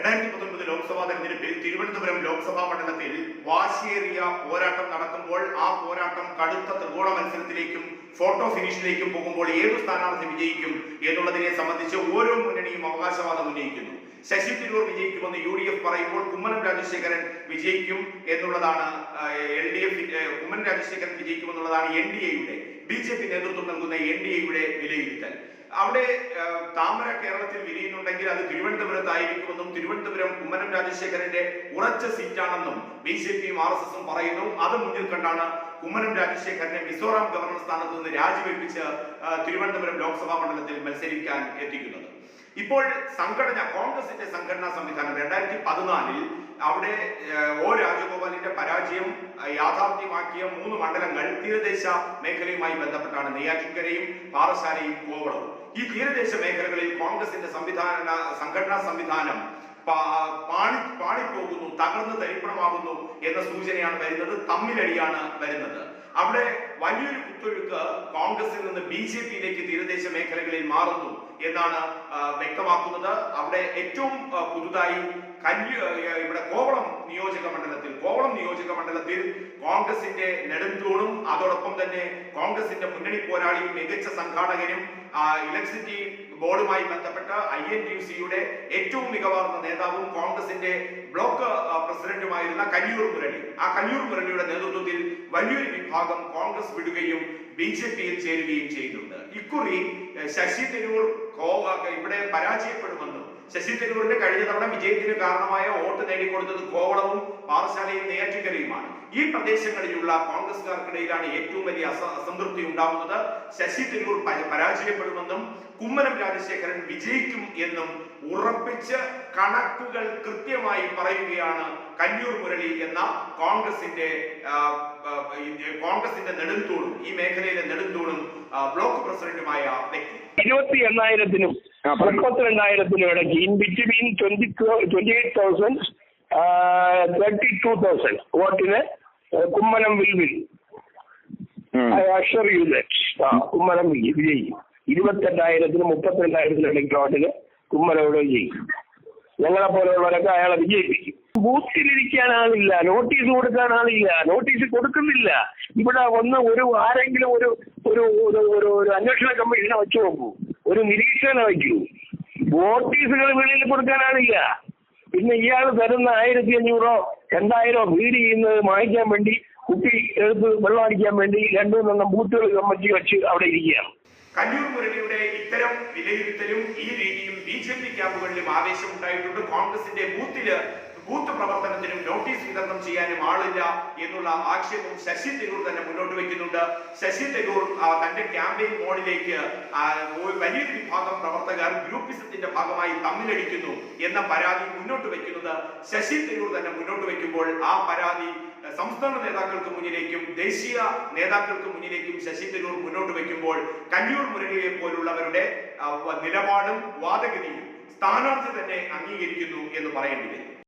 രണ്ടായിരത്തി പത്തൊൻപത് ലോക്സഭാ തെരഞ്ഞെടുപ്പിൽ തിരുവനന്തപുരം ലോക്സഭാ മണ്ഡലത്തിൽ വാശിയേറിയ പോരാട്ടം നടക്കുമ്പോൾ ആ പോരാട്ടം കടുത്ത ത്രികോണ മത്സരത്തിലേക്കും ഫോട്ടോ ഫിനിഷിലേക്കും പോകുമ്പോൾ ഏത് സ്ഥാനാർത്ഥി വിജയിക്കും എന്നുള്ളതിനെ സംബന്ധിച്ച് ഓരോ മുന്നണിയും അവകാശവാദം ഉന്നയിക്കുന്നു. ശശി തിരൂർ വിജയിക്കുമെന്ന് യു ഡി എഫ് പറയുമ്പോൾ കുമ്മനം രാജശേഖരൻ വിജയിക്കും എന്നുള്ളതാണ് L D F Kummanam Rajasekharan വിജയിക്കുമെന്നുള്ളതാണ് N D എയുടെ ബി ജെ പി നേതൃത്വം നൽകുന്ന എൻ ഡി എയുടെ വിലയിരുത്തൽ. അവിടെ താമര കേരളത്തിൽ വിരിയുന്നുണ്ടെങ്കിൽ അത് തിരുവനന്തപുരത്തായിരിക്കുമെന്നും തിരുവനന്തപുരം കുമ്മനം രാജശേഖരന്റെ ഉറച്ച സീറ്റാണെന്നും ബി ജെ പിയും ആർ എസ് എസും പറയുന്നു. അത് മുന്നിൽ കണ്ടാണ് കുമ്മനം രാജശേഖരനെ മിസോറാം ഗവർണർ സ്ഥാനത്ത് നിന്ന് രാജിവെപ്പിച്ച് തിരുവനന്തപുരം ലോക്സഭാ മണ്ഡലത്തിൽ മത്സരിക്കാൻ എത്തിക്കുന്നത്. ഇപ്പോൾ സംഘടന കോൺഗ്രസിന്റെ സംഘടനാ സംവിധാനം രണ്ടായിരത്തി പതിനാലിൽ അവിടെ ഒ രാജഗോപാലിന്റെ പരാജയം യാഥാർത്ഥ്യമാക്കിയ മൂന്ന് മണ്ഡലങ്ങൾ തീരദേശ മേഖലയുമായി ബന്ധപ്പെട്ടാണ്. നെയ്യാറ്റിൻകരയും പാറശാലയും കോവളവും ഈ തീരദേശ മേഖലകളിൽ കോൺഗ്രസിന്റെ സംവിധാന സംഘടനാ സംവിധാനം പാണി പാണിപ്പോകുന്നു തകർന്ന് തരിപ്പണമാകുന്നു എന്ന സൂചനയാണ് വരുന്നത് തമ്മിലടിയാണ് വരുന്നത്. അവിടെ വലിയൊരു കുത്തൊഴുക്ക് കോൺഗ്രസിൽ നിന്ന് ബി ജെ പിയിലേക്ക് തീരദേശ മേഖലകളിൽ മാറുന്നു. എന്നാണ് വ്യക്തമാക്കുന്നത്. അവിടെ ഏറ്റവും പുതുതായി കല്ല് ഇവിടെ കോവളം നിയോജക മണ്ഡലത്തിൽ കോവളം നിയോജക മണ്ഡലത്തിൽ കോൺഗ്രസിന്റെ നെടുംതൂണും അതോടൊപ്പം തന്നെ കോൺഗ്രസിന്റെ മുന്നണി പോരാളിയും മികച്ച സംഘാടകനും ഇലക്ട്രിസിറ്റി ബോർഡുമായി ബന്ധപ്പെട്ട ഐ എൻ ടി സിയുടെ ഏറ്റവും മികവാർന്ന നേതാവും കോൺഗ്രസിന്റെ ബ്ലോക്ക് പ്രസിഡന്റുമായിരുന്ന കല്ലിയൂർ മുരളി. ആ കല്ലിയൂർ മുരളിയുടെ നേതൃത്വത്തിൽ വലിയൊരു വിഭാഗം കോൺഗ്രസ് വിടുകയും ബി ജെ പിയിൽ ചേരുകയും ചെയ്യുന്നുണ്ട് ഇക്കുറി ശശി തരൂർ ഇവിടെ പരാജയപ്പെടുമെന്നും ശശി തരൂരിന്റെ കഴിഞ്ഞ തവണ വിജയത്തിന് കാരണമായ വോട്ട് നേടിക്കൊടുത്തത് കോവളവും പാറശാലയും നെയ്യാറ്റിക്കരയുമാണ് ഈ പ്രദേശങ്ങളിലുള്ള കോൺഗ്രസുകാർക്കിടയിലാണ് ഏറ്റവും വലിയ അസ- അസംതൃപ്തി ഉണ്ടാകുന്നത് ശശി തരൂർ പരാജയപ്പെടുമെന്നും കുമ്മനം രാജശേഖരൻ വിജയിക്കും എന്നും ഉറപ്പിച്ച് കണക്കുകൾ കൃത്യമായി പറയുകയാണ് കന്നൂർ മുരളി എന്ന കോൺഗ്രസിന്റെ കോൺഗ്രസിന്റെ നെടുന്തൂണും ഈ മേഖലയിലെ നെടുന്തൂണും ബ്ലോക്ക് പ്രസിഡന്റുമായ വ്യക്തി. ഇരുപത്തി എണ്ണായിരത്തിനും ആ, രണ്ടായിരത്തിനും മുപ്പത്തിരണ്ടായിരത്തിനും ഇടയ്ക്ക് in between twenty twenty eight thousand thirty two thousand വോട്ടിന് Kummanam will will I assure you that Kummanam വിജയി- വിജയിക്കും. ഇരുപത്തെട്ടായിരത്തിന് മുപ്പത്തിരണ്ടായിരത്തിന് ഇടയ്ക്ക് വോട്ടിന് കുമ്മനം ഇവിടെ വിജയിക്കും ഞങ്ങളെ പോലെയുള്ളവരൊക്കെ അയാളെ വിജയിപ്പിക്കും. ബൂത്തിലിരിക്കാൻ ആളില്ല നോട്ടീസ് കൊടുക്കാൻ ആളില്ല നോട്ടീസ് കൊടുക്കുന്നില്ല. ഇവിടെ ഒന്ന് ഒരു ആരെങ്കിലും ഒരു ഒരു ഒരു അന്വേഷണ കമ്മീഷനെ വെച്ചു നോക്കൂ. ഒരു നിരീക്ഷകനെ വയ്ക്കൂ. നോട്ടീസുകൾ വെളിയിൽ കൊടുക്കാൻ ആളില്ല. പിന്നെ ഇയാൾ തരുന്ന ആയിരത്തി അഞ്ഞൂറോ രണ്ടായിരോ ഫീഡ് ചെയ്യുന്നത് വാങ്ങിക്കാൻ വേണ്ടി കുട്ടി എടുത്ത് വെള്ളം അടിക്കാൻ വേണ്ടി രണ്ടു മൂന്നെണ്ണം ബൂത്തുകൾ കമ്മറ്റി വെച്ച് അവിടെ ഇരിക്കുകയാണ്. കല്ലൂർ മുരളിയുടെ ഇത്തരം വിലയിരുത്തലും ഈ രീതിയും ബി ജെ പി ക്യാമ്പുകളിലും ആവേശം ഉണ്ടായിട്ടുണ്ട് കോൺഗ്രസിന്റെ ബൂത്തിൽ ബൂത്ത് പ്രവർത്തനത്തിനും നോട്ടീസ് വിതരണം ചെയ്യാനും ആളില്ല എന്നുള്ള ആക്ഷേപം ശശി തരൂർ തന്നെ മുന്നോട്ട് വെക്കുന്നുണ്ട്. ശശി തരൂർ തന്റെ ക്യാമ്പയിൻ മോഡിലേക്ക് വലിയൊരു വിഭാഗം പ്രവർത്തകർ ഗ്രൂപ്പിസത്തിന്റെ ഭാഗമായി തമ്മിലടിക്കുന്നു എന്ന പരാതി മുന്നോട്ട് വെക്കുന്നത് ശശി തരൂർ തന്നെ മുന്നോട്ട് വെക്കുമ്പോൾ ആ പരാതി സംസ്ഥാന നേതാക്കൾക്ക് മുന്നിലേക്കും ദേശീയ നേതാക്കൾക്ക് മുന്നിലേക്കും ശശി തരൂർ മുന്നോട്ട് വെക്കുമ്പോൾ കല്ലൂർ മുരളിയെ പോലുള്ളവരുടെ നിലപാടും വാദഗതിയും സ്ഥാനാർത്ഥി തന്നെ അംഗീകരിക്കുന്നു എന്ന് പറയേണ്ടി വരും.